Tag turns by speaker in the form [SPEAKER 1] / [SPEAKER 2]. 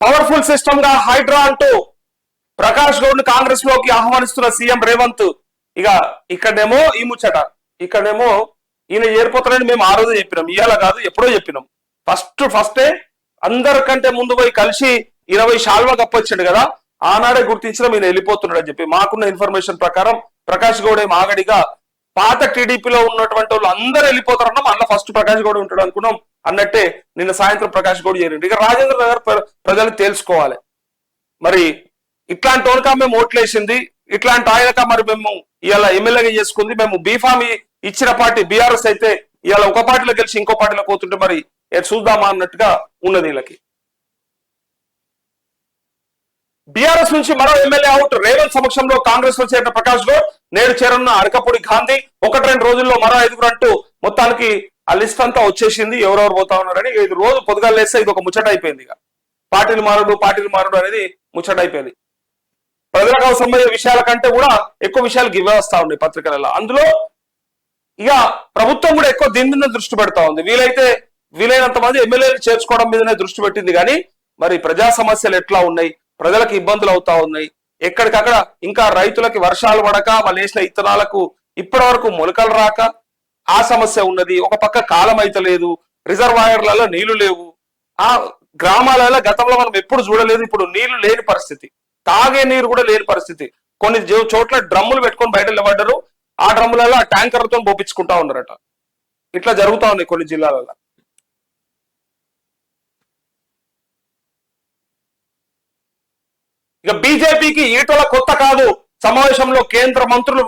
[SPEAKER 1] Powerful సిస్టమ్గా Hydraa అంటూ ప్రకాష్ గౌడ్ కాంగ్రెస్లోకి ఆహ్వానిస్తున్న CM Revanth. ఇక ఇక్కడేమో ఈ ముచ్చట. ఇక్కడేమో ఈయన ఏర్పోతారని మేము ఆ రోజు చెప్పినాం. ఇవాళ కాదు ఎప్పుడో చెప్పినాం. ఫస్ట్ ఫస్టే అందరికంటే ముందు పోయి కలిసి ఇరవై శాల్వా కప్పొచ్చాడు కదా ఆనాడే గుర్తించడం ఈయన వెళ్ళిపోతున్నాడు అని చెప్పి. మాకున్న ఇన్ఫర్మేషన్ ప్రకారం ప్రకాష్ గౌడ్ ఏం ఆగడిగా పాత టీడీపీలో ఉన్నటువంటి వాళ్ళు అందరూ వెళ్ళిపోతారన్నాం. అన్న ఫస్ట్ ప్రకాష్ గౌడ్ ఉంటాడు అనుకున్నాం. అన్నట్టే నిన్న సాయంత్రం ప్రకాష్ గౌడ్ చేరిండు. ఇక రాజేంద్ర నగర్ ప్ర- ప్రజలు తెలుసుకోవాలి మరి ఇట్లాంటి వాళ్ళకా మేము ఓట్లేసింది ఇట్లాంటి ఆయనక మరి మేము ఇవాళ ఎమ్మెల్యేగా చేసుకుంది మేము బీఫామ్ ఇచ్చిన పార్టీ బీఆర్ఎస్ అయితే ఇవాళ ఒక పార్టీలో గెలిచి ఇంకో పార్టీలో పోతుంటే మరి చూద్దామా అన్నట్టుగా ఉన్నది వీళ్ళకి. బీఆర్ఎస్ నుంచి మరో ఎమ్మెల్యే అవుట్ రేవంత్ సమక్షంలో కాంగ్రెస్లో చేరిన ప్రకాష్ గౌడ్ నేడు చేరనున్న అరకపూడి గాంధీ ఒకటి రెండు రోజుల్లో మరో ఐదుగురు అంటూ మొత్తానికి ఆ లిస్ట్ అంతా వచ్చేసింది ఎవరెవరు పోతా ఉన్నారని. ఇది రోజు పొద్దుగాలు లేస్తే ఇది ఒక ముచ్చట అయిపోయింది ఇక. పార్టీలు మారుడు పార్టీలు మారుడు అనేది ముచ్చట అయిపోయింది. ప్రజలకు అవసరమయ్యే విషయాల కంటే కూడా ఎక్కువ విషయాలు గివ్వేస్తా ఉన్నాయి పత్రికలలో. అందులో ఇక ప్రభుత్వం కూడా ఎక్కువ దీని మీద దృష్టి పెడతా ఉంది. వీలైతే వీలైనంత మంది ఎమ్మెల్యేలు చేర్చుకోవడం మీదనే దృష్టి పెట్టింది. కానీ మరి ప్రజా సమస్యలు ఎట్లా ఉన్నాయి? ప్రజలకు ఇబ్బందులు అవుతా ఉన్నాయి. ఎక్కడికక్కడ ఇంకా రైతులకి వర్షాలు పడక వాళ్ళు వేసిన ఇత్తనాలకు ఇప్పటి వరకు మొలకలు రాక ఆ సమస్య ఉన్నది ఒక పక్క కాలం అయితే లేదు రిజర్వాయర్లలో నీళ్ళు లేవు. ఆ గ్రామాలలో గతంలో మనం ఎప్పుడు చూడలేదు ఇప్పుడు నీళ్ళు లేని పరిస్థితి. తాగే నీరు కూడా లేని పరిస్థితి. కొన్ని చోట్ల డ్రమ్ములు పెట్టుకొని బయట నిలబడ్డారు ఆ డ్రమ్ములలో ఆ ట్యాంకర్లతో పోపించుకుంటా ఉన్నారట. ఇట్లా జరుగుతా ఉన్నాయి కొన్ని జిల్లాలలో. ఇక బీజేపీకి ఈటల కొత్త కాదు సమావేశంలో కేంద్ర మంత్రులు